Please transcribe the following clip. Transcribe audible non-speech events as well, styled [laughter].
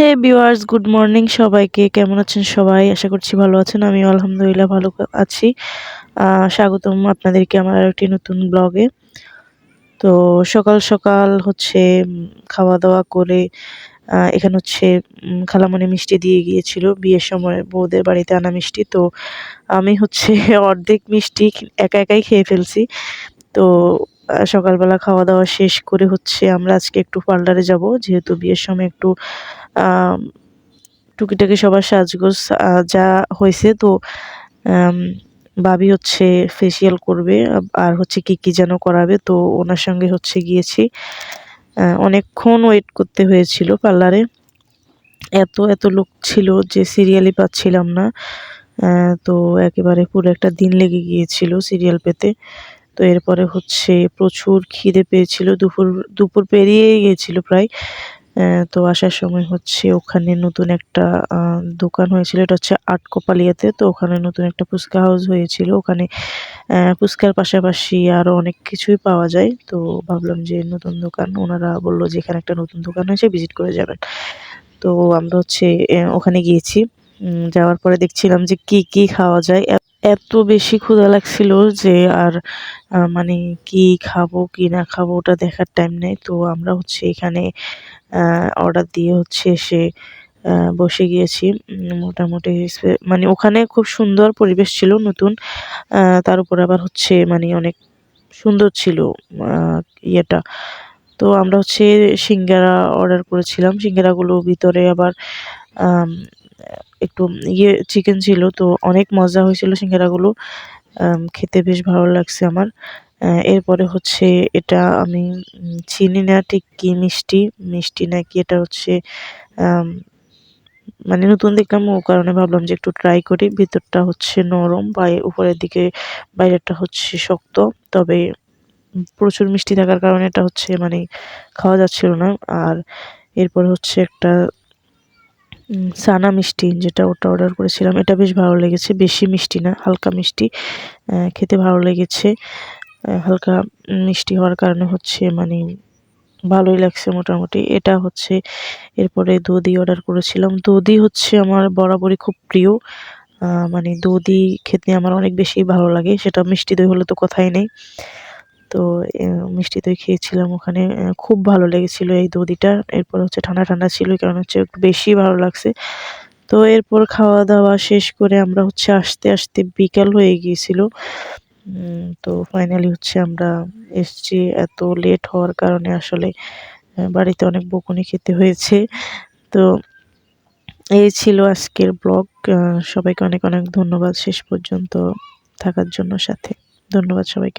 হে viewers, good morning সবাইকে। কেমন আছেন সবাই? আশা করছি ভালো আছেন। আমি আলহামদুলিল্লাহ ভালো আছি। স্বাগতম আপনাদেরকে আমার একটি নতুন ব্লগে। তো সকাল সকাল হচ্ছে খাওয়া দাওয়া করে এখানে হচ্ছে খালামণি মিষ্টি দিয়ে গিয়েছিল। বিয়ের সময় বউদের বাড়িতে আনা মিষ্টি। তো আমি হচ্ছে [laughs] অর্ধেক মিষ্টি একা একাই খেয়ে ফেলছি। তো সকালবেলা খাওয়া দাওয়া শেষ করে হচ্ছে আমরা আজকে একটু পার্লারে যাব। যেহেতু বিয়ের সময় একটু টুকিটাকি সবার সাজগোজ যা হয়েছে তো ভাবি হচ্ছে ফেসিয়াল করবে আর হচ্ছে কি কি যেন করাবে, তো ওনার সঙ্গে হচ্ছে গিয়েছি। অনেকক্ষণ ওয়েট করতে হয়েছিল পার্লারে। এত এত লোক ছিল যে সিরিয়ালই পাচ্ছিলাম না। তো একেবারে পুরো একটা দিন লেগে গিয়েছিল সিরিয়াল পেতে। তো এরপরে হচ্ছে প্রচুর খিদে পেয়েছিল, দুপুর দুপুর পেরিয়ে গিয়েছিল প্রায়। তো আসার সময় হচ্ছে ওখানে নতুন একটা দোকান হয়েছিল, এটা হচ্ছে আট কপালিয়াতে। তো ওখানে নতুন একটা ফুচকা হাউস হয়েছিল, ওখানে ফুচকার পাশাপাশি আরও অনেক কিছুই পাওয়া যায়। তো ভাবলাম যে নতুন দোকান, ওনারা বলল যে এখানে একটা নতুন দোকান হয়েছে, ভিজিট করে যাবেন। তো আমরা হচ্ছে ওখানে গিয়েছি। যাওয়ার পরে দেখছিলাম যে কি কি খাওয়া যায়। এত বেশি ক্ষুধা লাগছিল যে আর মানে কি খাব, কি না খাব ওটা দেখার টাইম নেই। তো আমরা হচ্ছে এখানে অর্ডার দিয়ে হচ্ছে এসে বসে গিয়েছি। মোটামুটি মানে ওখানে খুব সুন্দর পরিবেশ ছিল নতুন। তার উপর আবার হচ্ছে মানে অনেক সুন্দর ছিল ইয়েটা। তো আমরা হচ্ছে সিঙ্গারা অর্ডার করেছিলাম। সিঙ্গারাগুলো ভিতরে আবার একটু ইয়ে চিকেন ছিল, তো অনেক মজা হয়েছিল সিঙ্গারাগুলো। খেতে বেশ ভালো লাগছে আমার। এরপরে হচ্ছে এটা আমি চিনি না ঠিক কি মিষ্টি মিষ্টি নাকি এটা হচ্ছে মানে নতুন দেখলাম ও কারণে ভাবলাম যে একটু ট্রাই করি। ভিতরটা হচ্ছে নরম, বাই, উপরের দিকে বাইরেটা হচ্ছে শক্ত, তবে প্রচুর মিষ্টি থাকার কারণে এটা হচ্ছে মানে খাওয়া যাচ্ছিল না। আর এরপরে হচ্ছে একটা সানা মিষ্টি যেটা ওটা অর্ডার করেছিলাম। এটা বেশ ভালো লেগেছে। বেশি মিষ্টি না, হালকা মিষ্টি। খেতে ভালো লেগেছে। হালকা মিষ্টি হওয়ার কারণে হচ্ছে মানে ভালোই লাগছে মোটামুটি। এটা হচ্ছে এরপরে দধি অর্ডার করেছিলাম। দধি হচ্ছে আমার বরাবরই খুব প্রিয়। মানে দধি খেতে আমার অনেক বেশি ভালো লাগে। সেটা মিষ্টি দই হলে তো কথাই নেই। তো মিষ্টি দই খেয়েছিলাম ওখানে। খুব ভালো লেগেছিল এই দধিটা এরপর হচ্ছে ঠান্ডা ঠান্ডা ছিল কারণ হচ্ছে একটু বেশি ভালো লাগছে। তো এরপর খাওয়া দাওয়া শেষ করে আমরা হচ্ছে আস্তে আস্তে বিকাল হয়ে গিয়েছিল। তো ফাইনালি হচ্ছে আমরা এসছি। এত লেট হওয়ার কারণে আসলে বাড়িতে অনেক বকুনি খেতে হয়েছে। তো এই ছিল আজকের ব্লগ সবাইকে অনেক অনেক ধন্যবাদ শেষ পর্যন্ত থাকার জন্য সাথে। ধন্যবাদ সবাইকে।